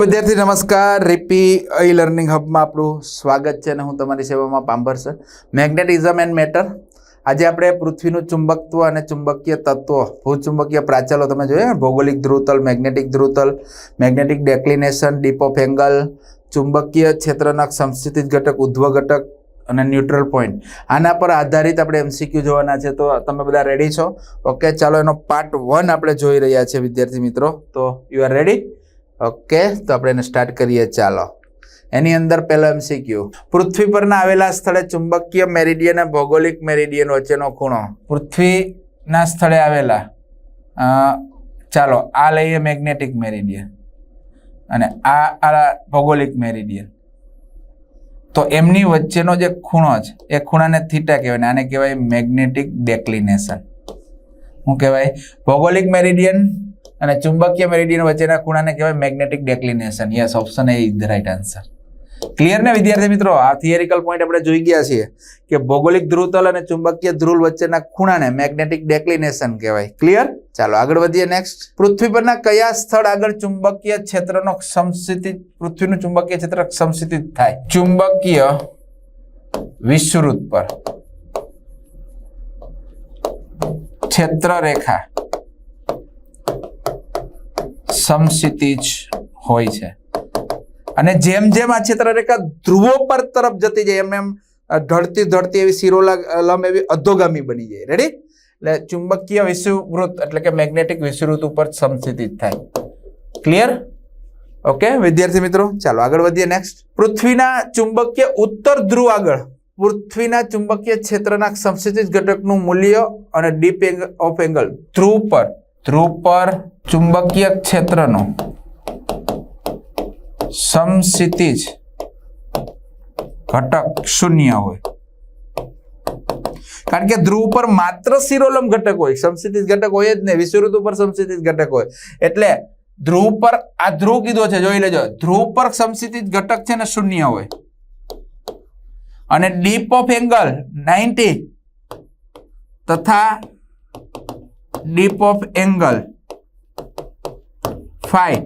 વિદ્યાર્થી, નમસ્કાર. રીપી e learning હબમાં આપણું સ્વાગત છે અને હું તમારી સેવામાં Pambhar sir magnetism and matter. આજે આપણે પૃથ્વીનું ચુંબકત્વ અને ચુંબકીય તત્વો, ભૂચુંબકીય પ્રાચલો તમે જોયા ભૌગોલિક ધ્રુવતલ, magnetic ધ્રુવતલ, magnetic declination, dip of angle, ચુંબકીય ક્ષેત્રના સંસ્થિત ઘટક ઉધ્વ ઘટક અને ન્યુટ્રલ પોઈન્ટ. આના પર આધારિત આપણે એમસીક્યુ જોવાના છે, તો તમે બધા રેડી છો? ઓકે, ચાલો એનો પાર્ટ વન આપણે જોઈ રહ્યા છીએ, વિદ્યાર્થી મિત્રો. તો યુ આર રેડી? ઓકે, તો આપણે એને સ્ટાર્ટ કરીએ. ચાલો. એની અંદર પહેલો એમસીક્યુ પૃથ્વી પરના આવેલા સ્થળે ચુંબકીય મેરિડિયન અને ભૌગોલિક મેરિડિયન વચ્ચેનો ખૂણો. પૃથ્વીના સ્થળે આવેલા ચાલો, આ લઈએ મેગ્નેટિક મેરિડિયન અને આ આ ભૌગોલિક મેરિડિયન. તો એમની વચ્ચેનો જે ખૂણો છે, એ ખૂણાને થીટા કહેવાય આને કહેવાય મેગ્નેટિક ડેક્લિનેશન શું કહેવાય? ભૌગોલિક મેરિડિયન અને ચુંબકીય મેરિડિયન વચ્ચેના ખૂણાને કહેવાય magnetic declination. Yes option A is the right answer clear ને, વિદ્યાર્થી મિત્રો? આ થિયરિકલ પોઈન્ટ આપણે જોઈ ગયા છીએ કે ભૌગોલિક ધ્રુવતલ અને ચુંબકીય ધ્રુવ વચ્ચેના ખૂણાને મેગ્નેટિક ડેક્લિનેશન કહેવાય. ક્લિયર ચાલો, આગળ વધીએ નેક્સ્ટ પૃથ્વી પરના કયા સ્થળ આગળ ચુંબકીય ક્ષેત્રનો સમસ્થિતિ પૃથ્વીનું ચુંબકીય ક્ષેત્ર સમસ્થિત થાય? ચુંબકીય વિષુવવૃત્ત પર. ક્ષેત્ર રેખા સમક્ષિતિજ હોય છે. અને જેમ જેમ આ ચિત્રરેખા ધ્રુવો પર તરફ જતી જાય, એમ એમ ઢળતી ઢળતી એવી લંબ એવી અધોગામી બની જાય. રેડી એટલે ચુંબકીય વિષુવૃત એટલે કે મેગ્નેટિક વિષુવૃત ઉપર સમસ્થિતિ થાય. ક્લિયર ઓકે વિદ્યાર્થી મિત્રો, ચાલો આગળ વધીએ નેક્સ્ટ પૃથ્વીના ચુંબકીય ઉત્તર ધ્રુવ આગળ. પૃથ્વીના ચુંબકીય ક્ષેત્રના સમસ્થિત ઘટકનું મૂલ્ય અને ડીપ ઓફ એંગલ ધ્રુવ પર. ધ્રુવ પર ચુંબકીય ક્ષેત્રનો. સમસ્થિતિજ ઘટક શૂન્ય હોય. કારણ કે ધ્રુવ પર માત્ર શિરોલમ ઘટક હોય. સમસ્થિતિજ ઘટક હોય જ નહીં. વિષુવૃત ઉપર સમસ્થિતિજ ઘટક હોય. એટલે ધ્રુવ પર આ ધ્રુવ કીધો છે, જોઈ લેજો. ધ્રુવ પર સમસ્થિતિજ ઘટક છે ને શૂન્ય હોય. અને ડીપ ઓફ એંગલ 90 તથા ડીપ ઓફ એંગલ ફાઈ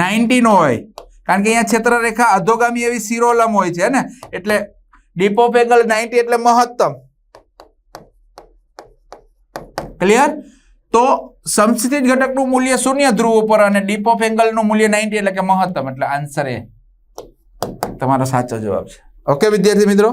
નાઇન્ટીનો હોય. કારણ કે અહીંયા ક્ષેત્રરેખા અધોગામી એવી શિરોલમ હોય છે ને? એટલે ડીપ ઓફ એંગલ 90 એટલે મહત્તમ. ક્લિયર તો સમસ્થિત ઘટકનું મૂલ્ય શૂન્ય ધ્રુવ ઉપર અને ડીપ ઓફ એંગલનું મૂલ્ય 90 એટલે કે મહત્તમ. એટલે આન્સર એ તમારો સાચો જવાબ છે. ઓકે વિદ્યાર્થી મિત્રો?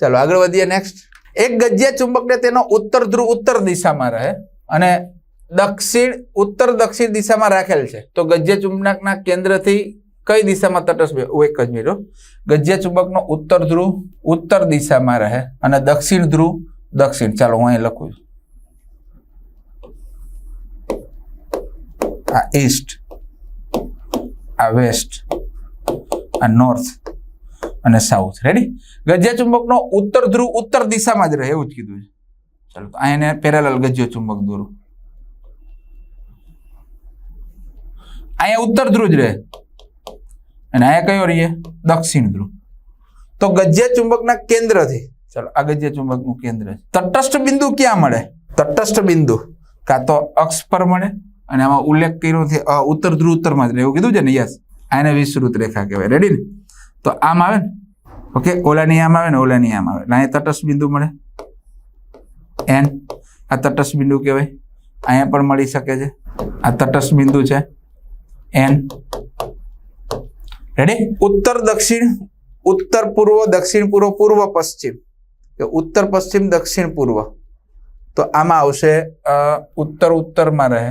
ચાલો આગળ વધીએ નેક્સ્ટ એક ગજ્યા ચુંબકને તેનો ઉત્તર ધ્રુવ ઉત્તર દિશામાં રહે. અને દક્ષિણ, ઉત્તર દક્ષિણ દિશામાં રાખેલ છે. તો ગજ્ય ચુંબકના કેન્દ્રથી કઈ દિશામાં તટસ્થ બે- એક જ મીરો ગજ્ય ચુંબકનો ઉત્તર ધ્રુવ, ઉત્તર દિશામાં રહે અને દક્ષિણ ધ્રુવ, દક્ષિણ. ચાલો હું અહીં લખું છું. આ ઈસ્ટ આ વેસ્ટ આ નોર્થ અને સાઉથ રેડી ગજ્યા ચુંબકનો ઉત્તર ધ્રુવ ઉત્તર દિશામાં જ રહે, એવું જ કીધું છે. ચાલો તો અહીંયા પેરેલલ ગજ્યો ચુંબક દોરું. અહીંયા ઉત્તર ધ્રુવ જ રહે. અને અહીંયા કયો રહીએ? દક્ષિણ ધ્રુવ. તો ગજ્યા ચુંબકના કેન્દ્રથી. ચાલો, આ ગજ્યા ચુંબકનું કેન્દ્ર તટસ્થ બિંદુ ક્યાં મળે? તટસ્થ બિંદુ. કાં તો અક્ષ પર મળે, અને આમાં ઉલ્લેખ કર્યો છે ઉત્તર ધ્રુવ ઉત્તરમાં જ રહે. એવું કીધું છે ને? યસ. આને વિસ્તૃત રેખા કહેવાય. રેડી ને? તો આમ આવે ને? ઓકે ઓલાની આમ આવે ને? ઓલાની આમ આવે. અહીંયા તટસ્થ બિંદુ મળે. એન આ તટસ્થ બિંદુ કહેવાય. અહીંયા પણ મળી શકે છે. આ તટસ્થ બિંદુ છે. એન રેડી ઉત્તર દક્ષિણ, ઉત્તર પૂર્વ, દક્ષિણ પૂર્વ પૂર્વ પશ્ચિમ. ઉત્તર પશ્ચિમ, દક્ષિણ પૂર્વ. તો આમાં આવશે ઉત્તર ઉત્તરમાં રહે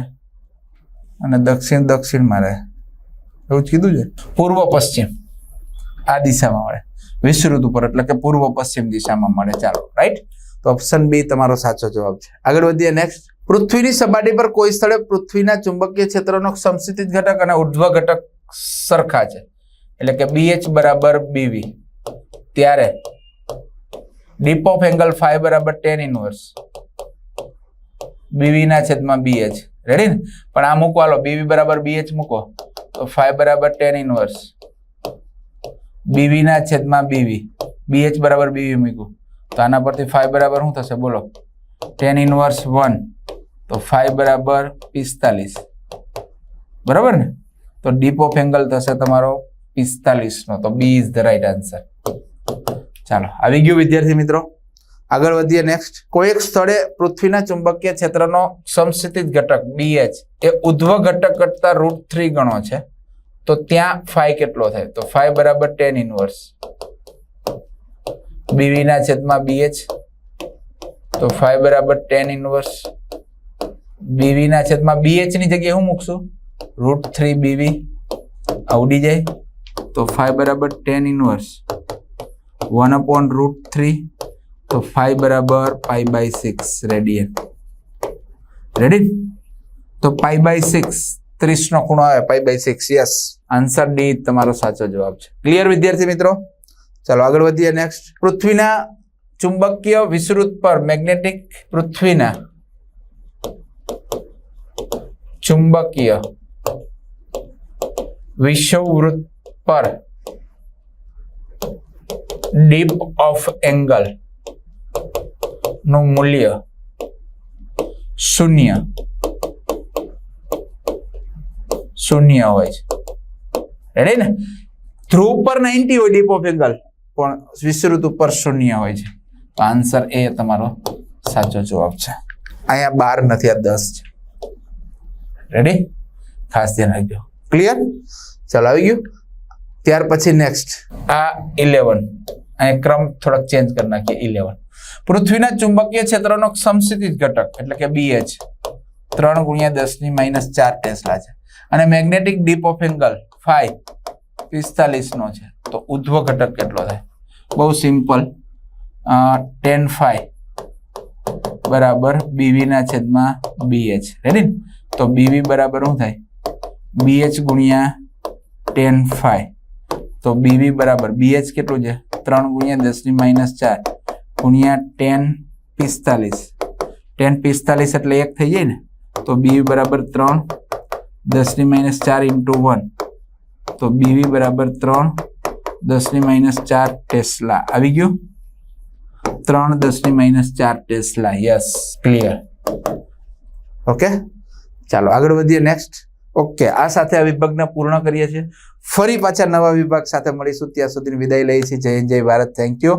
અને દક્ષિણ દક્ષિણમાં રહે. એવું જ કીધું છે? પૂર્વ પશ્ચિમ. આ દિશામાં મળે. વિસ્તૃત ઉપર, એટલે કે પૂર્વ પશ્ચિમ દિશામાં મળે. ચાલો રાઈટ તો ઓપ્શન બી તમારો સાચો જવાબ છે. આગળ વધીએ નેક્સ્ટ પૃથ્વીની સપાટી પર કોઈ સ્થળે પૃથ્વીના ચુંબકીય ક્ષેત્રનો સમસ્થિત ઘટક અને ઉર્ધ્વ ઘટક સરખા છે. એટલે કે બીએચ બરાબર બીવી ત્યારે ડીપ ઓફ એંગલ ફાઈવ બરાબર ટેન ઇનવર્સ બીવી ના છેદમાં બીએચ રેડી ને? પણ આ મૂકો હાલો બીવી બરાબર બીએચ મૂકો. તો ફાઈવ બરાબર ટેન ઇનવર્સ બીવી ના છેદમાં બીવી બીએચ બરાબર બીવી મૂક્યું. તો આના પરથી ફાઈવ બરાબર શું થશે? બોલો. ટેન ઇનવર્સ વન, તો ફાઈવ બરાબર પિસ્તાલીસ. બરાબર ને? તો ડીપ ઓફ એંગલ થશે તમારો પિસ્તાલીસનો. તો B is the right answer. ચાલો, આવી ગયું વિદ્યાર્થી મિત્રો. આગળ વધીએ નેક્સ્ટ. કોઈ એક સ્થળે પૃથ્વીના ચુંબકીય ક્ષેત્રનો સમસ્થિત ઘટક બીએચ એ ઉધ્વ ઘટક કરતા રૂટ થ્રી ગણો છે. તો ત્યાં ફાઈ કેટલો થાય? તો ફાઈ બરાબર ટેન ઇનવર્સ. બીવી ના છેદમાં બીએચ તો ફાઈવ બરાબર ટેન ઇનવર્સ બીવી ના છેદમાં બીએચની જગ્યાએ હું મૂકશું? રૂટ થ્રી બીવી આવડી જાય. તો ફાઈવ બરાબર tan inverse one upon root three તો ફાઈવ બરાબર pi by six radian ready તો પાઈ બાય સિક્સ ત્રીસ નો ખૂણો આવે. Pi by six yes answer D તમારો સાચો જવાબ છે. ક્લિયર વિદ્યાર્થી મિત્રો? ચાલો આગળ વધીએ નેક્સ્ટ પૃથ્વીના ચુંબકીય વિસ્તૃત પર મેગ્નેટિક પૃથ્વીના ચુંબકીય વિષુવવૃત્ત પર, ડીપ ઓફ એંગલનું મૂલ્ય શૂન્ય. શૂન્ય હોય છે. રેડી ને? ધ્રુવ પર નાઇન્ટી હોય, ડીપ ઓફ એંગલ. પણ વિસ્તૃત ઉપર શૂન્ય હોય છે. તો આન્સર એ તમારો સાચો જવાબ છે. અહીંયા બાર નથી, આ દસ છે. રેડી ખાસ ધ્યાન રાખજો. ક્લિયર ચાલો, આવી ગયું. ત્યાર પછી નેક્સ્ટ આ ઇલેવન અહીંયા ક્રમ થોડોક ચેન્જ કરી નાખીએ ઇલેવન પૃથ્વીના ચુંબકીય ક્ષેત્રનો સમસ્થિત ઘટક, એટલે કે બીએચ ત્રણ ગુણ્યા દસની માઇનસ ચાર ટેસ્લા છે. અને magnetic dip of angle five પિસ્તાલીસ નો છે. તો ઉધ્વ ઘટક કેટલો થાય? બહુ સિમ્પલ. ટેન ફાઈવ બરાબર બીવી ના છેદમાં બીએચ રેડી તો બીવી બરાબર શું થાય? બીએચ ગુણ્યા ટેન ફાઈવ તો બીવી બરાબર બીએચ કેટલું છે? ત્રણ ગુણ્યા દસની માઇનસ ચાર ગુણ્યા ટેન પિસ્તાલીસ. ટેન પિસ્તાલીસ એટલે એક થઈ જાય ને? તો બીવી બરાબર ત્રણ દસની માઇનસ ચાર ઇન્ટુ વન. તો બીવી બરાબર ત્રણ દસની માઇનસ ચાર ટેસ્લા આવી ગયું? ત્રણ દસની માઇનસ ચાર ટેસ્લા યસ ક્લિયર ઓકે ચાલો, આગળ વધીએ નેક્સ્ટ ઓકે આ સાથે આ વિભાગને પૂર્ણ કરીએ છીએ. ફરી પાછા નવા વિભાગ સાથે મળીશું. ત્યાં સુધીની વિદાય લઈએ છીએ જય જય ભારત. Thank you